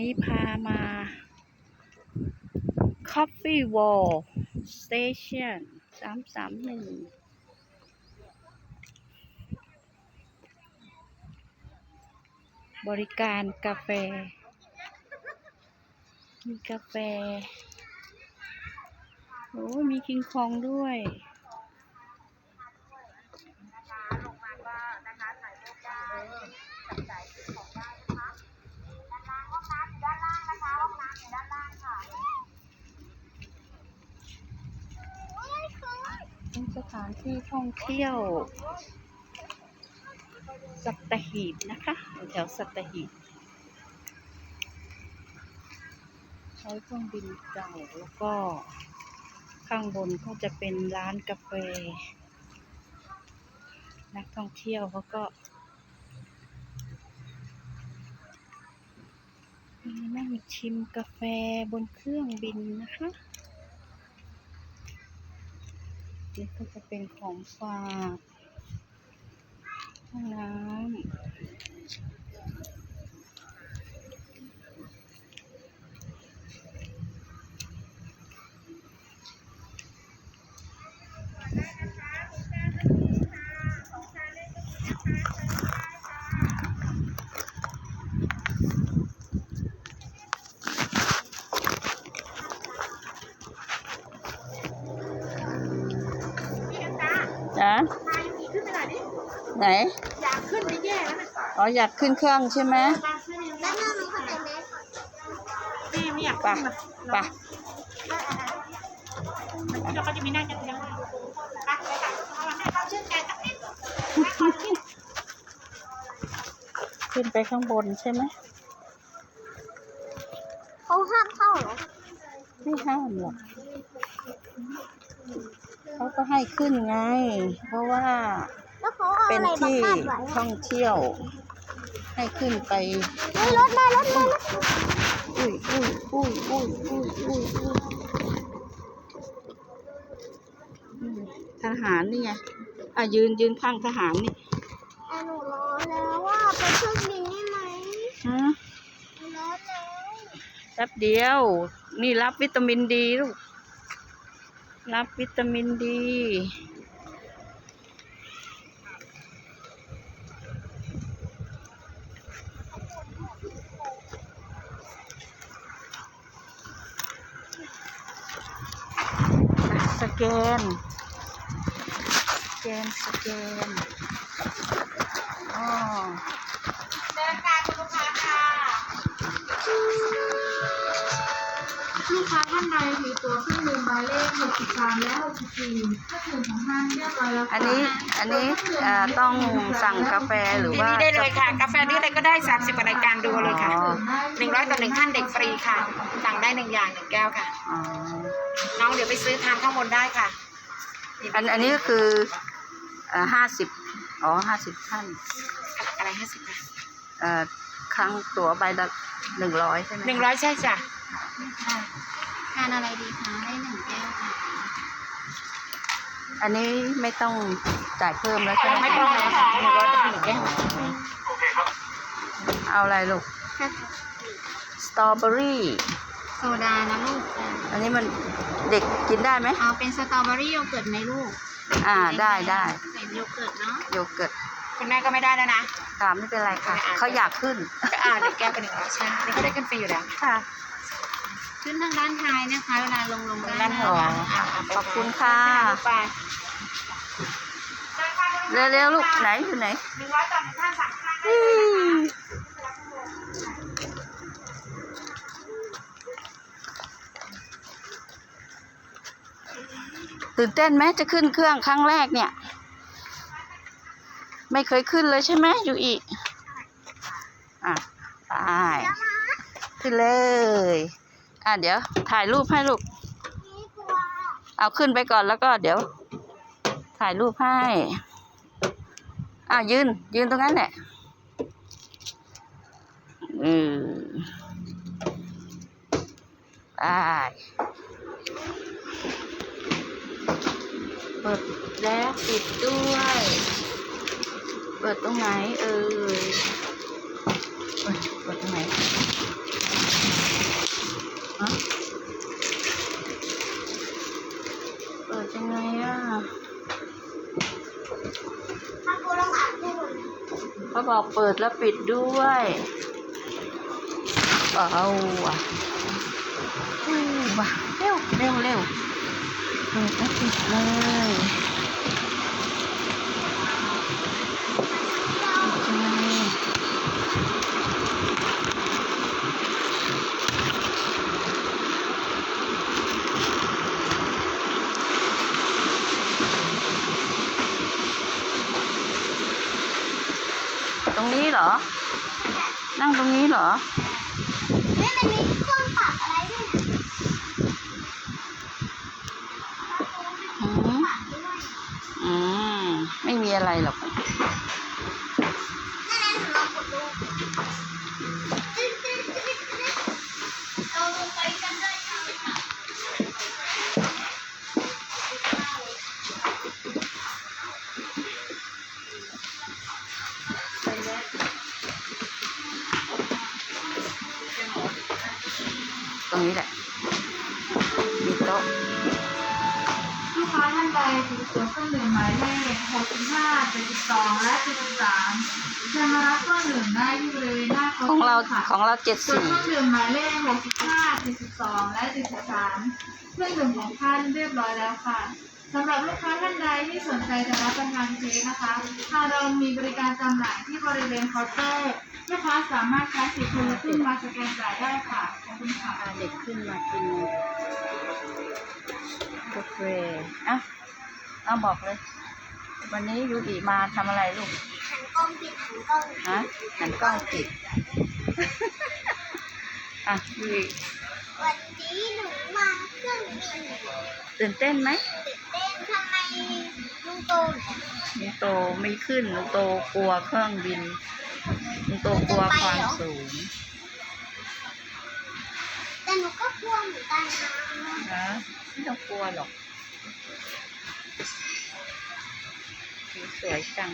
นี้พามา Coffee Wall Station สามสามหนึ่งบริการกาแฟ มีกาแฟ โอ้มีคิงคองด้วย เป็นสถานที่ท่องเที่ยว สัตหีบนะคะแถวสัตหีบใช้เครื่องบินเก่าแล้วก็ข้างบนก็จะเป็นร้านกาแฟ นักท่องเที่ยวเขาก็มีนั่งชิมกาแฟบนเครื่องบินนะคะ นี่ก็จะเป็นของฝากห้องน้ำ นะไหน อยากขึ้นไปแย่แล้วนะอ๋ออยากขึ้นเครื่องใช่ไหมแล้วหน้าน้องเขาแต่งเล็กแม่ไม่อยากไปขึ้นมาไปเราก็จะมีหน้าจะยังไปไปค่ะเอาให้เขาชื่นใจสักนิดขึ้นไปข้างบนใช่ไหมเขาห้ามเข้าเหรอ ไม่ห้ามหรอก เขาก็ให้ขึ้นไง เพราะว่าแล้วเขาเอาเป็นอะไรมาที่คาดไว้ท่องเที่ยว ให้ขึ้นไปเฮ้ยรถมารถมารถอุ้ยอุ้ยอุ้ยอุ้ยอุ้ยอุ้ยอุ้ยอืมทหารนี่ไงอะยืนยืนข้างทหารนี่อะหนูรอแล้วว่าไปเครื่องบินได้ไหมฮะหนูรอแล้วแป๊บเดียว นี่รับวิตามินดีลูก รับวิตามินดี สแกน สแกน สแกนอ๋อ กค้าท่านใดถือตัวเครื่องดื่มหมายเลข63และ64เครื่องดื่มของท่านเรียบร้อยแล้วอันนี้อันนี้อ่าต้องสั่งกาแฟหรือที่ว่านี่ได้เลยค่ะ กาแฟนี้อะไรก็ได้ 30กว่ารายการดูเลยค่ะอ๋อหนึ่งร้อยต่อหนึ่งท่านเด็กฟรีค่ะ สั่งได้หนึ่งอย่างหนึ่งแก้วค่ะ อ๋อน้องเดี๋ยวไปซื้อทานข้างบนได้ค่ะอันอันนี้ก็คืออ่าห้าสิบอ๋อห้าสิบท่านอะไรห้าสิบค่ะเอ่อครั้งตั๋วใบละหนึ่งร้อยใช่ไหมหนึ่งร้อยใช่จ้ะ ทานอะไรดีคะได้หนึ่งแก้วค่ะอันนี้ไม่ต้องจ่ายเพิ่มแล้วใช่ไหมไม่ต้องแล้วค่ะหนึ่งร้อยต่อหนึ่งแก้วเอาอะไรลูกสตรอเบอรี่โซดานะลูกอันนี้มันเด็กกินได้ไหมเอาเป็นสตรอเบอรี่โยเกิร์ตไหมลูก อ่าได้ได้ใส่โยเกิร์ตเนาะโยเกิร์ตคุณแม่ก็ไม่ได้แล้วนะตามไม่เป็นไรค่ะเขาอยากขึ้นก็อ่าหนึ่งแก้วเป็นหนึ่งร้อยใช่นี่ก็ได้กันฟรีอยู่แล้วค่ะ ขึ้นทางด้านท้ายนะคะ เวลาลงลงด้านหัวอ๋อขอบคุณค่ะไปเร็วๆลูกไหนอยู่ไหนหนึ่งร้อยต่อหนึ่งท่านสั่งข้างได้อืมตื่นเต้นไหมจะขึ้นเครื่องครั้งแรกเนี่ย ไม่เคยขึ้นเลยใช่ไหมอยู่อีกอะไปขึ้นเลย อะเดี๋ยว ถ่ายรูปให้ลูก เอาขึ้นไปก่อนแล้วก็เดี๋ยว ถ่ายรูปให้อะยืน ยืนตรงนั้นแหละอือได้เปิดแล้วปิดด้วย เปิดตรงไหนเอ่ยเปิดตรงไหนะเปิดยังไงอะเขาบอกเปิดแล้วปิดด้วยเอาอะเร็วเร็วเร็วเปิดแล้วปิดเลย เหรอ นั่งตรงนี้เหรอเฮ้ยมันมีเครื่องปรับอะไรด้วยนะอืมอืมไม่มีอะไรหรอกนั่นแหนูลองกดดู รงนี้แหละ มีโต๊ะลูกค้าท่านใดถือตั๋วเครื่องดื่มหมายเลข65 72และ73จะมารับเครื่องดื่มได้ที่บริเวณหน้าเคาน์ของเตอเราร์ค่ะของเราเจ็ดส่วนสี่เครื่องดื่มหมายเลข65 72และ73เครื่องดื่มของท่านเรียบร้อยแล้วค่ะสำหรับลูกค้าท่านใดที่สนใจจะรับประทานเค้กนะคะทางเรามีบริการจำหน่ายที่บริเวณเคาน์เตอร์ ลูกค้าสามารถใช้สิทธิ์คนละครึ่งมาสแกนจ่ายได้ค่ะ ขอบคุณค่ะพาเด็กขึ้นมากินกาแฟอะเอาบอกเลย วันนี้ยูอีมาทำอะไรลูก หันกล้องปิดหันกล้องฮะหันกล้องติด อะยูอีวันนี้หนูมาเครื่องบินตื่นเต้นไหมตื่นเต้นทำไมลุงโตไหนลุงโตไม่ขึ้นลุงโตกลัวเครื่องบิน ลุงโตกลัวความสูง แต่หนูก็กลัวเหมือนกันนะนะไม่ต้องกลัวหรอกสวยจัง